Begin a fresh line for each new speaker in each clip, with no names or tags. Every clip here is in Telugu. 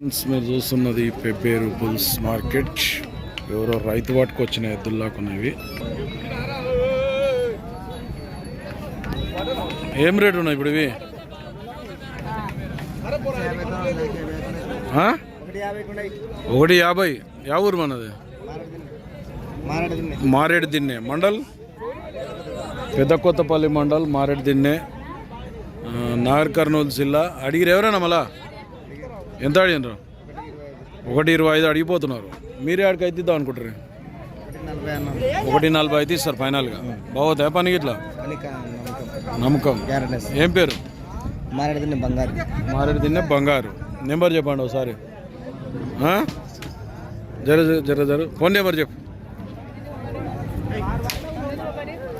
ఫ్రెండ్స్ మీరు చూస్తున్నది పెబ్బేరు బుల్స్ మార్కెట్. ఎవరో రైతు వాటికి వచ్చిన ఎద్దుల్లాకున్నవి ఏం రేటు ఉన్నాయి ఇప్పుడు ఇవి? ఆ? ఒకటి యాభై. యా ఊరు మనది? మారేడు దిన్నె మండల్? పెద్ద కొత్తపల్లి మండల్ మారేడు దిన్నె నాగర్ కర్నూలు జిల్లా. అడిగిరు ఎవరైనా మళ్ళా? ఎంత అడిగినారు? ఒకటి ఇరవై ఐదు అడిగిపోతున్నారు. మీరే ఆడికి అయితే ఇద్దాం అనుకుంటారు ఒకటి నలభై అయితే ఇస్తారు ఫైనల్గా. బాగోతాయా పనికి ఇట్లా? నమ్మకం. ఏం పేరు?
మాట్లాడుతుంది బంగారు.
మారేడు తిన్న బంగారు నెంబర్ చెప్పండి ఒకసారి. జర, జర జర. ఫోన్ నెంబర్ చెప్పు.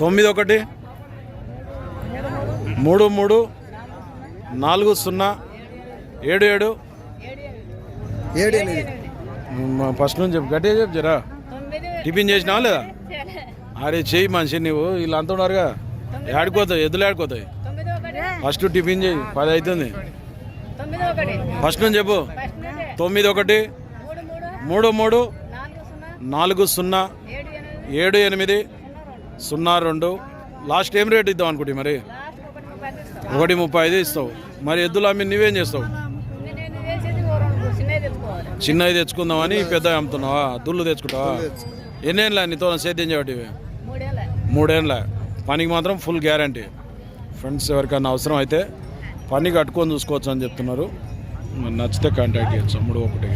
తొమ్మిది ఒకటి. మూడు మూడు. నాలుగు సున్నా. ఏడు ఏడు.
ఏడు
ఫస్ట్ నుంచి చెప్పు గట్టిగా చెప్పు జరా. టిఫిన్ చేసినావా లేదా? అరే చెయ్యి మనిషి నువ్వు వీళ్ళంతా ఉన్నారుగా. ఆడుకోతాయి ఎద్దులు ఆడుకోతాయి
ఒకటి.
ఫస్ట్ టిఫిన్ చేయి పది అవుతుంది. ఫస్ట్ నుంచి చెప్పు. తొమ్మిది ఒకటి.
మూడు మూడు. నాలుగు సున్నా. ఏడు ఎనిమిది.
సున్నా రెండు. లాస్ట్ ఏం రేట్ ఇద్దాం అనుకుంటే మరి?
ఒకటి
ముప్పై ఐదు ఇస్తావు. మరి ఎద్దులు అమ్మి నువ్వేం చేస్తావు? చిన్నవి తెచ్చుకుందామని పెద్ద అమ్ముతున్నావా? దుళ్ళు తెచ్చుకుంటావా? ఎన్నేళ్ళ నీతో సేద్యం చేయటి
మూడేళ్ళ.
మూడేళ్ళ. పనికి మాత్రం ఫుల్ గ్యారంటీ. ఫ్రెండ్స్ ఎవరికైనా అవసరం అయితే పని కట్టుకొని చూసుకోవచ్చు అని చెప్తున్నారు. మరి నచ్చితే కాంటాక్ట్ చేయొచ్చు. మూడు ఒకటి.